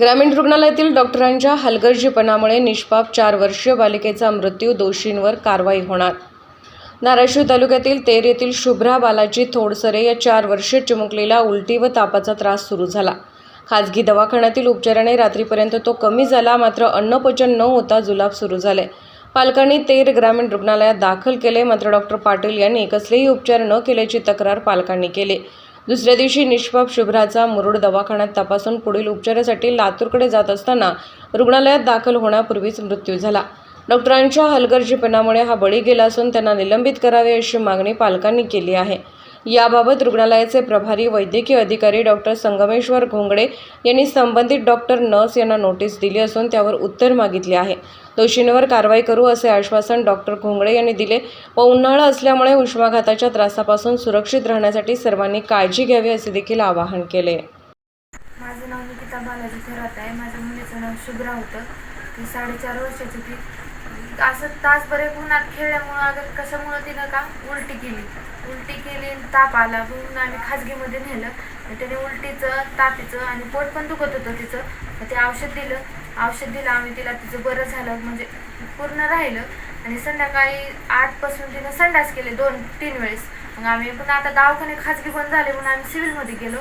ग्रामीण रुग्णालयातील डॉक्टरांच्या हलगर्जीपणामुळे निष्पाप चार वर्षीय बालिकेचा मृत्यू दोषींवर कारवाई होणार. धाराशिव तालुक्यातील तेर येथील शुभ्रा बालाजी थोडसरे या चार वर्षे चिमुकलेला उलटी व तापाचा त्रास सुरू झाला. खाजगी दवाखान्यातील उपचाराने रात्रीपर्यंत तो कमी झाला मात्र अन्नपचन न होता जुलाब सुरू झाले. पालकांनी तेर ग्रामीण रुग्णालयात दाखल केले मात्र डॉक्टर पाटील यांनी कसलेही उपचार न केल्याची तक्रार पालकांनी केली. दुसऱ्या दिवशी निष्पाप शुभ्राचा मुरुड दवाखान्यात तपासून पुढील उपचारासाठी लातूरकडे जात असताना रुग्णालयात दाखल होण्यापूर्वीच मृत्यू झाला. डॉक्टरांच्या हलगर्जीपणामुळे हा बळी गेला असून त्यांना निलंबित करावे अशी मागणी पालकांनी केली आहे. याबाबत रुग्णालयाचे प्रभारी वैद्यकीय अधिकारी डॉक्टर संगमेश्वर घोंगडे यांनी संबंधित डॉक्टर नर्स यांना नोटीस दिली असून त्यावर उत्तर मागितले आहे. दोषींवर कारवाई करू असे आश्वासन डॉक्टर घोंगडे यांनी दिले व उन्हाळा असल्यामुळे उष्माघाताच्या त्रासापासून सुरक्षित राहण्यासाठी सर्वांनी काळजी घ्यावी असे देखील आवाहन केले. माझं नाव निकिता बालाजी थोरात आहे. माझ्या मुलीचं नाव शुभ्रा होतं. ती साडेचार वर्षाची ती असं तासभर एक उन्हात खेळल्यामुळं अगर कशामुळं तिनं का उलटी केली. उलटी केली आणि ताप आला. म्हणून आम्ही खाजगीमध्ये नेलं. त्याने उलटीचं तापीचं आणि पोट पण दुखत होतं तिचं. ते औषध दिलं. औषध दिलं आम्ही तिला. तिचं बरं झालं. म्हणजे पूर्ण राहिलं. आणि संध्याकाळी आठपासून तिनं संडास केले दोन तीन वेळेस. मग आम्ही पण आता दवाखाने खाजगी बंद झाले म्हणून आम्ही सिव्हिलमध्ये गेलो.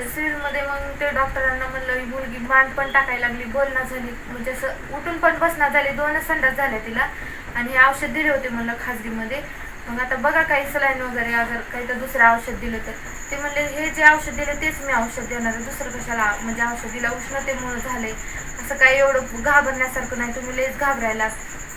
तर सिव्हिलमध्ये मग ते डॉक्टरांना म्हणलं ही मुलगी मान पण टाकायला लागली बोलणं झाली. म्हणजे असं उठून पण बसणार झाली दोनच संडास झाल्या तिला. आणि हे औषध दिले होते म्हणलं खाजगीमध्ये. मग आता बघा काही सलाईन वगैरे अगर काही तर दुसरं औषध दिलं तर. ते म्हणले हे जे औषध दिलं तेच मी औषध देणार आहे. दुसरं कशाला म्हणजे औषधीला उष्णतेमुळं झाले असं काही एवढं घाबरण्यासारखं नाही. तुम्ही लेच घाबरायला.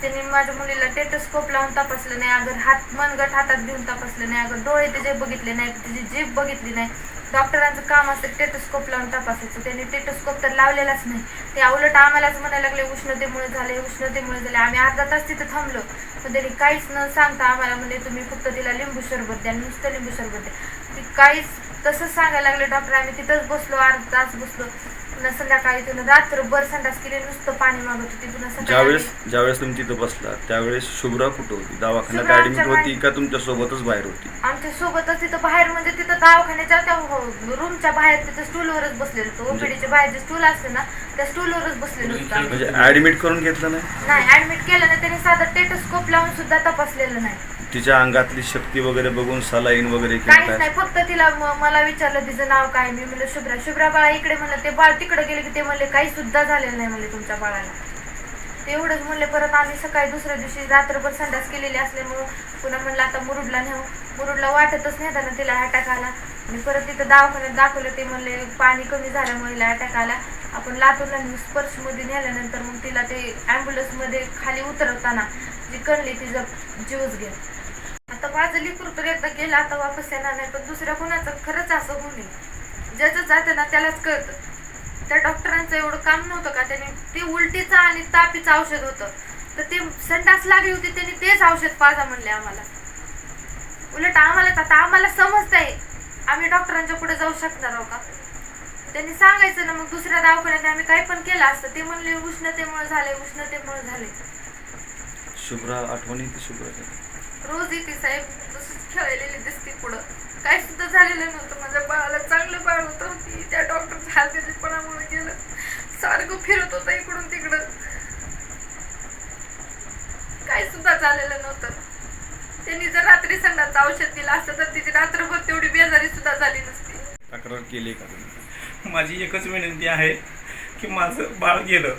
त्यांनी माझ्या मुलीला टेटोस्कोप लावून तपासलं नाही. अगर हात मनगट हातात घेऊन तपासलं नाही. अगर डोळे त्याचे बघितले नाही त्याची जीभ बघितली नाही डॉक्टरांचं काम असतं टेटस्कोप लावून तपासायचं. त्यांनी टेटस्कोप तर लावलेलाच नाही. ते उलट आम्हालाच म्हणायला लागले उष्णतेमुळे झाले उष्णतेमुळे झाले आम्ही अर्धा तास तिथं थांबलो. पण त्यांनी काहीच न सांगता आम्हाला म्हणजे तुम्ही फक्त तिला लिंबू सरबत द्या नुसतं लिंबू सरबत द्या. ती काहीच तसंच सांगायला लागले डॉक्टर आम्ही तिथंच बसलो अर्धा तास बसलो. पुन्हा संध्याकाळी तिनं रात्रभर संडास केली नुसतं पाणी मागत होती. पुन्हा सकाळी ज्यावेळेस ज्यावेळेस तुम्ही तिथं बसला त्यावेळेस शुभ्रा कुठं होती? दवाखान्यात शुभ्रा ऍडमिट आमच्या होती का तुमच्या सोबतच बाहेर होती? आमच्या सोबतच तिथं बाहेर म्हणजे तिथं दवाखान्याच्या त्या रूमच्या बाहेर तिथं स्टूलवरच बसलेलं होतं. ओपीडीच्या बाहेर जे स्टूल असते ना त्या स्टूलवरच बसलेलं होतं आम्ही. म्हणजे ऍडमिट करून घेतलं नाही? नाही ऍडमिट केलं नाही. त्यांनी साधं टेटस्कोप लावून सुद्धा तपासलेलं नाही. तिच्या अंगातली शक्ती वगैरे बघून सलाईन वगैरे काहीच नाही फक्त तिला म- मला विचारलं तिचं नाव काय? मी म्हणलं शुभ्रा. शुभ्रा बाळा इकडे म्हणलं ते बाळ तिकडे गेले की ते म्हणले काही सुद्धा झालेलं नाही म्हणले तुमच्या बाळाला. ते एवढंच म्हणले परत आम्ही सकाळी दुसऱ्या दिवशी रात्रभर संडास केलेली असल्यामुळं पुन्हा म्हणलं आता मुरुडला नेऊ. मुरुडला वाटतच नाही ना तिला अटॅक आला. आणि परत तिथं दवाखान्यात दाखवलं ते म्हणले पाणी कमी झाल्यामुळे हिला अटॅक आला. आपण लातूरला नेऊ स्पर्शमध्ये नेल्यानंतर मग तिला ते ॲम्ब्युलन्समध्ये खाली उतरवताना जी कणली तिचा जीवच गेला आता माझं लिकूर तर एकदा गेलं आता वापस येणार नाही पण दुसऱ्या कुणाचं? खरंच असं होऊ नये ज्याचं जातं ना त्यालाच कळतं. त्या डॉक्टरांचं एवढं काम नव्हतं का? त्याने ते उलटीचं आणि तापीचं औषध होतं. तर ते संडास लागली होती त्यांनी तेच औषध पाजा म्हणले आम्हाला. उलट आम्हाला आता आम्हाला समजतंय. आम्ही डॉक्टरांच्या पुढे जाऊ शकणार आहोत का? त्यांनी सांगायचं ना मग दुसऱ्या दवाखान्याने आम्ही काही पण केलं असतं. ते म्हणले उष्णतेमुळे झाले उष्णतेमुळे झाले शुभ्रा आठवणी शुभ्रा रोज येते साहेब तसंच खेळलेली दिसते पुढं. काय सुद्धा झालेलं नव्हतं. माझ्या बाळाला चांगलं बाळ होतं ती त्या डॉक्टरच्या हलगजीपणामुळे गेलं. सारखं फिरत होतं इकडून तिकडं. काय सुद्धा झालेलं नव्हतं. त्यांनी जर रात्री संडाचं औषध दिलं असतं तर तिची रात्रभर तेवढी बेजारी सुद्धा झाली नसती. तक्रार केली का माझी एकच विनंती आहे की माझं बाळ गेलं.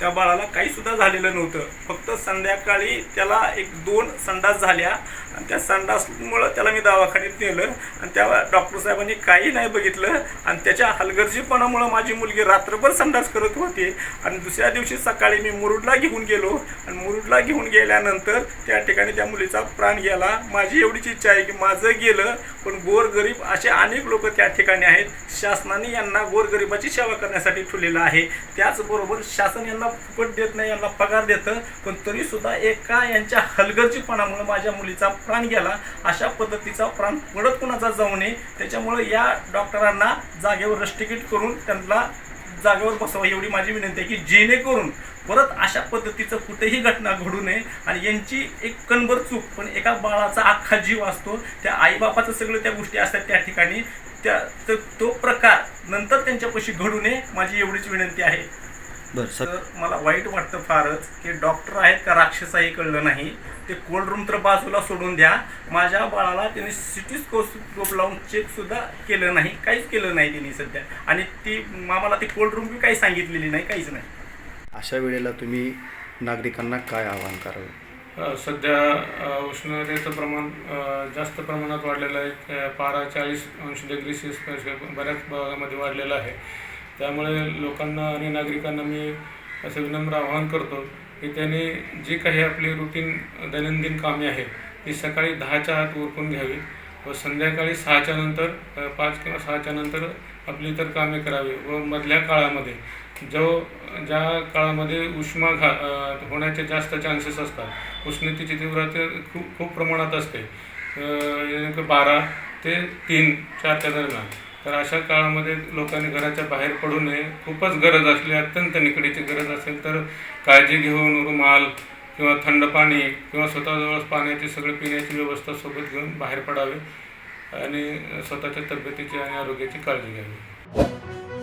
त्या बाळाला काही सुद्धा झालेलं नव्हतं. फक्त संध्याकाळी त्याला एक दोन संडास झाल्या. आणि त्या संडासमुळं त्याला मी दवाखान्यात नेलं. आणि त्या डॉक्टर साहेबांनी काही नाही बघितलं. आणि त्याच्या हलगर्जीपणामुळं माझी मुलगी रात्रभर संडास करत होती. आणि दुसऱ्या दिवशी सकाळी मी मुरुडला घेऊन गेलो. आणि मुरुडला घेऊन गेल्यानंतर त्या ठिकाणी त्या मुलीचा प्राण गेला. माझी एवढीच इच्छा आहे की माझं गेलं पण गोरगरीब असे अनेक लोक त्या ठिकाणी आहेत. शासनाने यांना गोरगरिबाची सेवा करण्यासाठी ठेवलेलं आहे. त्याचबरोबर शासन यांना फुकट देत नाही यांना पगार देतं. पण तरी सुद्धा एका यांच्या हलगर्जीपणामुळे माझ्या मुलीचा प्राण गेला. अशा पद्धतीचा प्राण पडत कुणाचा जाऊ नये. त्याच्यामुळे या डॉक्टरांना जागेवर रस्टिकेट करून त्यांना जागेवर बसावं एवढी माझी विनंती आहे की जेणेकरून परत अशा पद्धतीचं कुठेही घटना घडू नये. आणि यांची एक कणभर चूक पण एका बाळाचा अख्खा जीव असतो. त्या आईबापाचं सगळं त्या गोष्टी असतात त्या ठिकाणी. त्या तो तो प्रकार नंतर त्यांच्यापाशी घडू नये माझी एवढीच विनंती आहे. तर सर मला वाईट वाटतं फारच की डॉक्टर आहेत का राक्षस आहे कळलं नाही. ते कोल्ड रूम तर बाजूला सोडून द्या. माझ्या बाळाला त्यांनी सिटी स्कोप लावून चेक सुद्धा केलं नाही काहीच केलं नाही त्यांनी सध्या. आणि ती आम्हाला ती कोल्ड रूम बी काही सांगितलेली नाही काहीच नाही. अशा वेळेला तुम्ही नागरिकांना काय आवाहन करावे? सध्या उष्णतेचं प्रमाण जास्त प्रमाणात वाढलेलं आहे. पारा चाळीस अंश डिग्री सेल्सिअस बऱ्याच भागामध्ये वाढलेला आहे. त्यामुळे लोकांना आणि नागरिकांना मी असं विनम्र आवाहन करतो की त्यांनी जी काही आपली रुटीन दैनंदिन कामे आहेत ती सकाळी दहाच्या आत उरकून घ्यावी व संध्याकाळी सहाच्या नंतर पाच किंवा सहाच्या नंतर आपली इतर कामे करावी व मधल्या काळामध्ये जो ज्या काळामध्ये उष्मा घा होण्याचे जास्त चान्सेस असतात उष्णतेची तीव्रता खूप खूप प्रमाणात असते. बारा ते तीन चारच्या दरम्यान. तर अशा काळामध्ये लोकांनी घराच्या बाहेर पडू नये. खूपच गरज असली अत्यंत निकडीची गरज असेल तर काळजी घेऊन रुमाल किंवा थंड पाणी किंवा स्वतःजवळ पाण्याची सगळी पिण्याची व्यवस्था सोबत घेऊन बाहेर पडावे आणि स्वतःच्या तब्येतीची आणि आरोग्याची काळजी घ्यावी.